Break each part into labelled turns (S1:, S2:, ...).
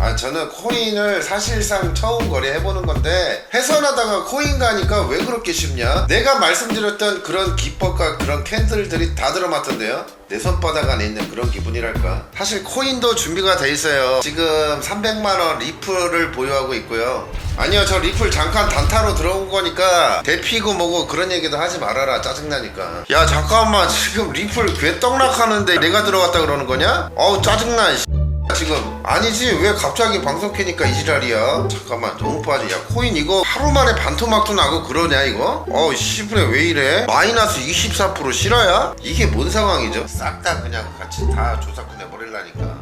S1: 아 저는 코인을 사실상 처음 거래해보는 건데 해선하다가 코인 가니까 왜 그렇게 쉽냐? 내가 말씀드렸던 그런 기법과 그런 캔들들이 다 들어맞던데요? 내 손바닥 안에 있는 그런 기분이랄까 사실 코인도 준비가 돼 있어요 지금 300만원 리플을 보유하고 있고요 아니요 저 리플 잠깐 단타로 들어온 거니까 대피고 뭐고 그런 얘기도 하지 말아라 짜증나니까 야 잠깐만 지금 리플 괴떡락 하는데 내가 들어갔다 그러는 거냐? 어우 짜증나 이 지금. 아니지. 왜 갑자기 방송 켜니까 이 지랄이야? 잠깐만. 너무 빠져 야 코인 이거 하루 만에 반토막도 나고 그러냐 이거? 어우 씨부레 왜 이래? 마이너스 24% 실화야? 이게 뭔 상황이죠? 싹 다 그냥 같이 다 조사꾼 해 버릴라니까.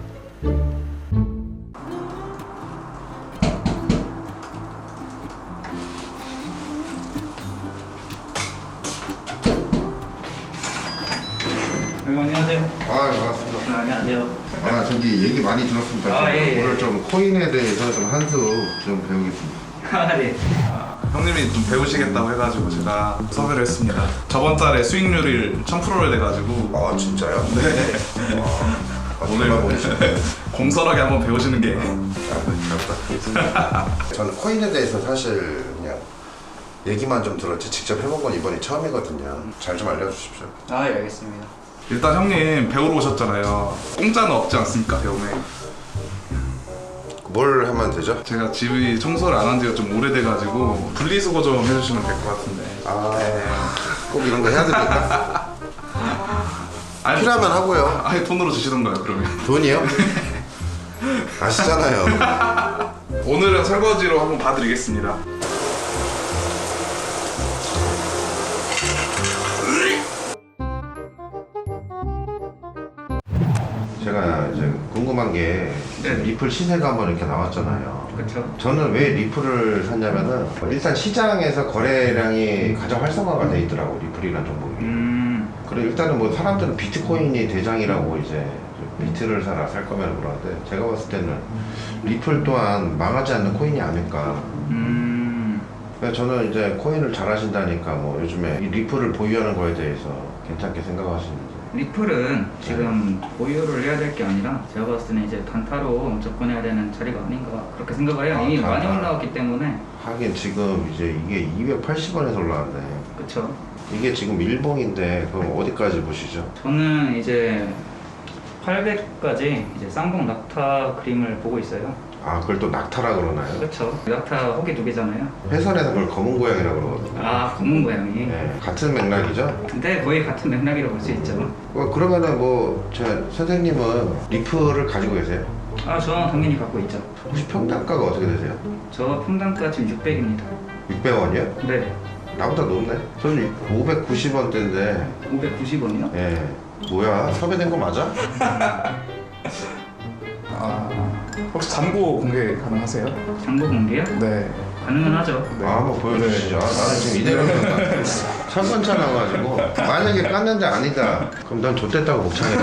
S2: 네, 안녕하세요.
S1: 아 반갑습니다.
S2: 아, 안녕하세요.
S1: 아 저기 얘기 많이 들었습니다
S2: 아, 예, 예.
S1: 오늘 좀 코인에 대해서 좀 한수 좀 배우겠습니다
S2: 아, 네.
S3: 형님이 좀 배우시겠다고 해가지고 제가 섭외를 했습니다. 저번 달에 수익률이 1000%를 돼가지고
S1: 아 진짜요?
S3: 네.
S1: 아,
S3: 오늘
S1: 오늘 보시네
S3: 공손하게 한번 배우시는 게
S1: 저는 코인에 대해서 사실 그냥 얘기만 좀 들었지 직접 해본 건 이번이 처음이거든요. 잘 좀 알려주십시오.
S2: 아, 예, 알겠습니다.
S3: 일단 형님 배우러 오셨잖아요. 공짜는 없지 않습니까 배움에?
S1: 뭘 하면 되죠?
S3: 제가 집이 청소를 안 한 지가 좀 오래돼가지고 분리수거 좀 해주시면 될 것 같은데.
S1: 아, 꼭 이런 거 해야 됩니까?
S3: 아니,
S1: 필요하면 하고요.
S3: 아예 돈으로 주시던가요 그러면?
S1: 돈이요? 아시잖아요.
S3: 오늘은 설거지로 한번 봐드리겠습니다.
S1: 궁금한 게
S2: 네.
S1: 리플 시세가 한번 이렇게 나왔잖아요.
S2: 그렇죠.
S1: 저는 왜 리플을 샀냐면은 일단 시장에서 거래량이 가장 활성화가 돼 있더라고 리플이라는 종목이.
S2: 음,
S1: 그래 일단은 뭐 사람들은 비트코인이 대장이라고 이제 비트를 사라 살 거면 그러는데 제가 봤을 때는 리플 또한 망하지 않는 코인이 아닐까.
S2: 음,
S1: 그래서 저는 이제 코인을 잘 하신다니까 뭐 요즘에 이 리플을 보유하는 거에 대해서 괜찮게 생각하시는지.
S2: 리플은 지금 보유를 해야 될 게 아니라 제가 봤을 때는 이제 단타로 접근해야 되는 자리가 아닌가 그렇게 생각을 해요.
S1: 아,
S2: 이미
S1: 단타.
S2: 많이 올라왔기 때문에.
S1: 하긴 지금 이제 이게 280원에서 올라왔네.
S2: 그렇죠.
S1: 이게 지금 일봉인데 그럼 어디까지 보시죠?
S2: 저는 이제 800까지 이제 쌍봉 낙타 그림을 보고 있어요.
S1: 아 그걸 또 낙타라 그러나요?
S2: 그렇죠. 낙타 호기 두 개잖아요.
S1: 회선에서 그걸 검은 고양이라 그러거든요.
S2: 아, 검은 고양이.
S1: 네, 같은 맥락이죠.
S2: 근데 거의 같은 맥락이라고 볼 수 있죠.
S1: 어, 그러면은 뭐, 제 선생님은 리플을 가지고 계세요?
S2: 아, 저는 당연히 갖고 있죠.
S1: 혹시 평단가가 어떻게 되세요?
S2: 저 평단가 지금 600입니다.
S1: 600원이요?
S2: 네.
S1: 나보다 높네? 저는 590원대인데,
S2: 590원이요?
S1: 예. 뭐야? 섭외된 거 맞아?
S3: 아 혹시 잔고 공개 가능하세요?
S2: 장고 공개요?
S3: 네.
S2: 가능은 하죠.
S1: 아, 한번 보여주시죠. 나는 지금 이대로는 천번차 나가지고, 만약에 깠는데 아니다. 그럼 난 좆됐다고 목창해.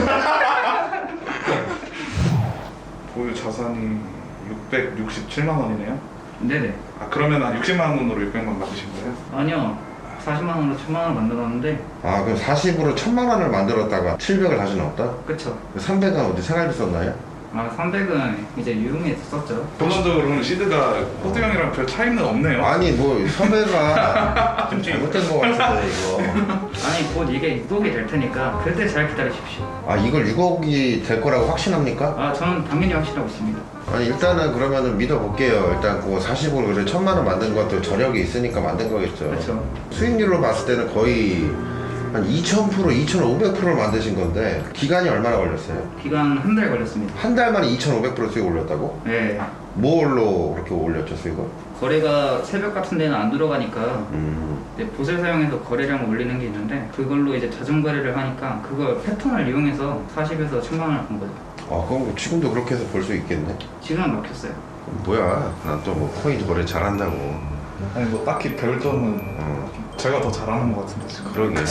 S3: 보유 자산이 667만 원이네요.
S2: 네네.
S3: 아 그러면 한 60만 원으로 600만 받으신 거예요?
S2: 아니요. 40만 원으로 1000만 원을 만들었는데,
S1: 아, 그럼 40으로 천만 원을 만들었다가 700을 다시 넣었다?
S2: 그쵸.
S1: 300은 어디 생활비 썼나요?
S2: 아, 300은 이제 유흥에 썼죠.
S3: 본론적으로는 시드가 호두형이랑 별 차이는 없네요.
S1: 아니, 뭐, 섭외가 좀 잘못된 거 같은데, 이거.
S2: 아니, 곧 이게 6억이 될 테니까, 그때 잘 기다리십시오.
S1: 아 이걸 6억이 될 거라고 확신합니까?
S2: 아, 저는 당연히 확실하고 있습니다.
S1: 아니 일단은 그러면은 믿어볼게요. 일단 그거 40으로 그래 천만 원 만든 것도 저력이 있으니까 만든 거겠죠.
S2: 그렇죠.
S1: 수익률로 봤을 때는 거의 한 2,000% 2,500%를 만드신 건데 기간이 얼마나 걸렸어요?
S2: 기간 한 달 걸렸습니다.
S1: 한 달 만에 2,500% 수익 올렸다고?
S2: 네.
S1: 뭘로 그렇게 올렸죠 수익을?
S2: 거래가 새벽 같은 데는 안 들어가니까,
S1: 음.
S2: 이제 봇을 사용해서 거래량을 올리는 게 있는데, 그걸로 이제 자전 거래를 하니까, 그걸 패턴을 이용해서 40에서 1000만 원을 번 거죠.
S1: 아 그럼 지금도 그렇게 해서 볼수 있겠네.
S2: 지금은 막혔어요.
S1: 뭐야? 난 또 뭐 코인 거래 잘한다고.
S3: 아니 뭐 딱히 별점은
S1: 어.
S3: 제가 더 잘하는 것 같은데 지금.
S1: 그러게.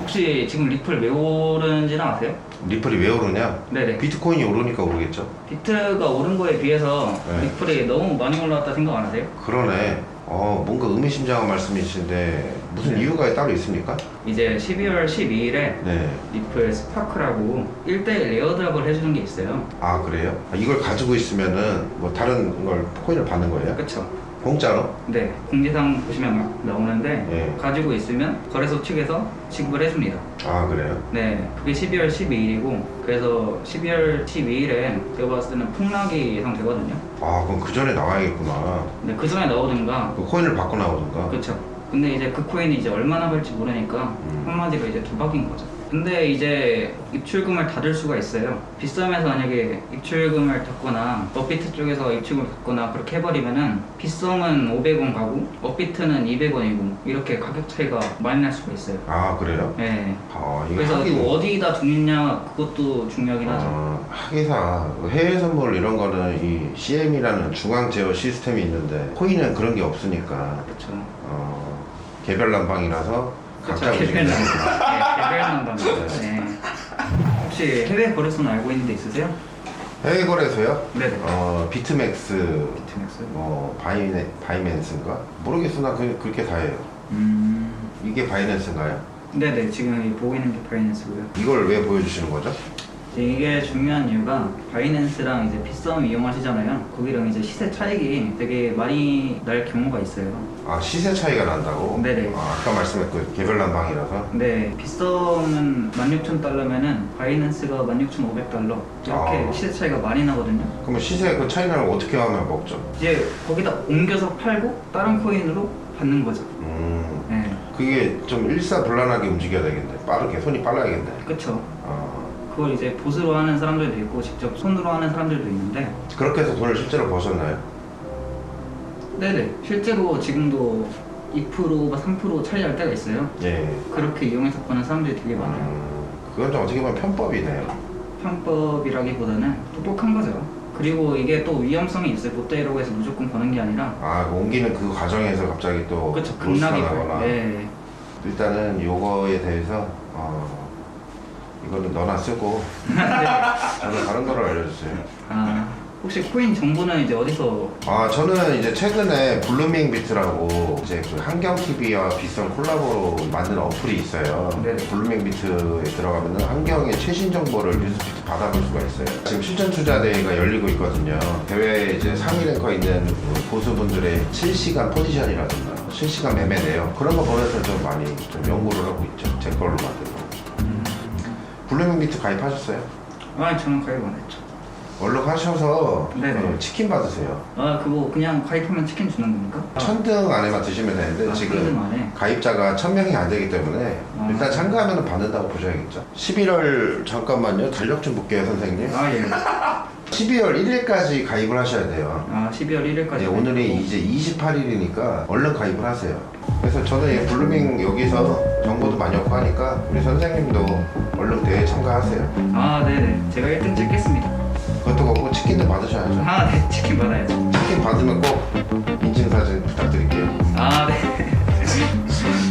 S2: 혹시 지금 리플 왜 오르는지는 아세요?
S1: 리플이 왜 오르냐?
S2: 네네.
S1: 비트코인이 오르니까 오르겠죠.
S2: 비트가 오른 거에 비해서
S1: 네.
S2: 리플이 너무 많이 올라왔다 생각 안 하세요?
S1: 그러네. 어 뭔가 의미심장한 말씀이신데 무슨
S2: 네.
S1: 이유가 따로 있습니까?
S2: 이제 12월 12일에
S1: 네.
S2: 리플 스파크라고 1대1 에어드랍을 해주는 게 있어요.
S1: 아 그래요? 아, 이걸 가지고 있으면은 뭐 다른 걸 코인을 받는 거예요?
S2: 그쵸?
S1: 공짜로?
S2: 네, 공지사항 보시면 막 나오는데
S1: 네.
S2: 가지고 있으면 거래소 측에서 지급을 해줍니다.
S1: 아 그래요?
S2: 네, 그게 12월 12일이고 그래서 12월 12일에 제가 봤을 때는 폭락이 예상되거든요.
S1: 아 그럼 그 전에 나와야겠구나.
S2: 근데 그 전에 나오든가
S1: 그 코인을 받고 나오든가.
S2: 그렇죠. 근데 이제 그 코인이 이제 얼마나 갈지 모르니까
S1: 음.
S2: 한마디로 이제 두박인 거죠. 근데 이제 입출금을 닫을 수가 있어요. 빗썸에서 만약에 입출금을 닫거나 업비트 쪽에서 입출금을 닫거나 그렇게 해버리면은 빗썸은 500원 가고 업비트는 200원이고 이렇게 가격 차이가 많이 날 수가 있어요.
S1: 아 그래요?
S2: 네.
S1: 아 이거
S2: 그래서
S1: 하긴-
S2: 또 어디다 두느냐 그것도 중요하긴 하죠.
S1: 아, 하기사 해외 선물 이런 거는 이 CM이라는 중앙 제어 시스템이 있는데 코인은 그런 게 없으니까
S2: 그렇죠.
S1: 어, 개별 난방이라서
S2: 그렇죠.
S1: 각자
S2: 개별 난방. 네, 개별 난방입니다. 네. 혹시 해외 거래소는 알고 있는 데 있으세요?
S1: 해외 거래소요?
S2: 네네.
S1: 어 비트맥스
S2: 비트맥스.
S1: 뭐 바이네, 바이낸스인가? 모르겠어 나 그, 그렇게 다 해요
S2: 음.
S1: 이게 바이낸스인가요?
S2: 네네 지금 이 보고 있는 게 바이낸스고요.
S1: 이걸 왜 보여주시는 거죠?
S2: 이게 중요한 이유가 바이낸스랑 이제 빗썸 이용하시잖아요. 거기랑 이제 시세 차익이 되게 많이 날 경우가 있어요.
S1: 아 시세 차이가 난다고?
S2: 네네.
S1: 아, 아까 말씀했고 개별 난 방이라서
S2: 근데 빗썸은 16,000달러면은 바이낸스가 16,500달러 이렇게
S1: 아.
S2: 시세 차이가 많이 나거든요.
S1: 그러면 시세 그 차이 나는 거 어떻게 하면 먹죠?
S2: 이제 거기다 옮겨서 팔고 다른 코인으로 받는 거죠.
S1: 음
S2: 네,
S1: 그게 좀 일사불란하게 움직여야 되겠네 빠르게 손이 빨라야겠네
S2: 그쵸.
S1: 아,
S2: 그걸 이제 봇으로 하는 사람들도 있고 직접 손으로 하는 사람들도 있는데
S1: 그렇게 해서 돈을 실제로 버셨나요?
S2: 네네 실제로 지금도 2%가 3% 차이 날 때가 있어요.
S1: 예
S2: 그렇게 이용해서 버는 사람들이 되게 많아요.
S1: 음, 그건 좀 어떻게 보면 편법이네요
S2: 편법이라기보다는 똑똑한 거죠. 그리고 이게 또 위험성이 있어요. 못대라고 해서 무조건 버는 게 아니라
S1: 아, 그 옮기는 그 과정에서 갑자기 또 로스가
S2: 급락이
S1: 나거나.
S2: 네.
S1: 일단은 요거에 대해서 어, 이거는 너나 쓰고
S2: 네.
S1: 저는 다른 거를 알려주세요.
S2: 아 혹시 코인 정보는 이제 어디서
S1: 아 저는 이제 최근에 블루밍 비트라고 이제 그 한경 TV와 비슷한 콜라보로 만든 어플이 있어요.
S2: 네.
S1: 블루밍 비트에 들어가면은 한경의 최신 정보를 뉴스피트 받아볼 수가 있어요. 지금 실전 투자 대회가 열리고 있거든요. 대회에 이제 상위 랭커 있는 그 고수분들의 실시간 포지션이라든가 실시간 매매 내용 그런 거 보면서 좀 많이 좀 연구를 하고 있죠. 제 걸로 만든 거. 블루밍 비트 가입하셨어요?
S2: 아 저는 가입 안 했죠.
S1: 얼른 하셔서
S2: 네네.
S1: 그 치킨 받으세요.
S2: 아 그거 그냥 가입하면 치킨 주는 겁니까?
S1: 천등 안에만 드시면 되는데
S2: 아,
S1: 지금
S2: 천등 안에?
S1: 가입자가 천 명이 안 되기 때문에
S2: 아.
S1: 일단 참가하면 받는다고 보셔야겠죠 11월 잠깐만요 달력 좀 볼게요 선생님
S2: 아 예.
S1: 12월 1일까지 가입을 하셔야 돼요
S2: 아 12월 1일까지.
S1: 네, 오늘이 이제 28일이니까 얼른 가입을 하세요 그래서 저는 이 블루밍 여기서 정보도 많이 얻고 하니까 우리 선생님도 얼른 대회 참가하세요
S2: 아 네네. 제가 1등 찍겠습니다.
S1: 그것도 그렇고 치킨도 받으셔야죠
S2: 아 네. 치킨 받아야죠.
S1: 치킨 받으면 꼭 인증 사진 부탁드릴게요
S2: 아 네.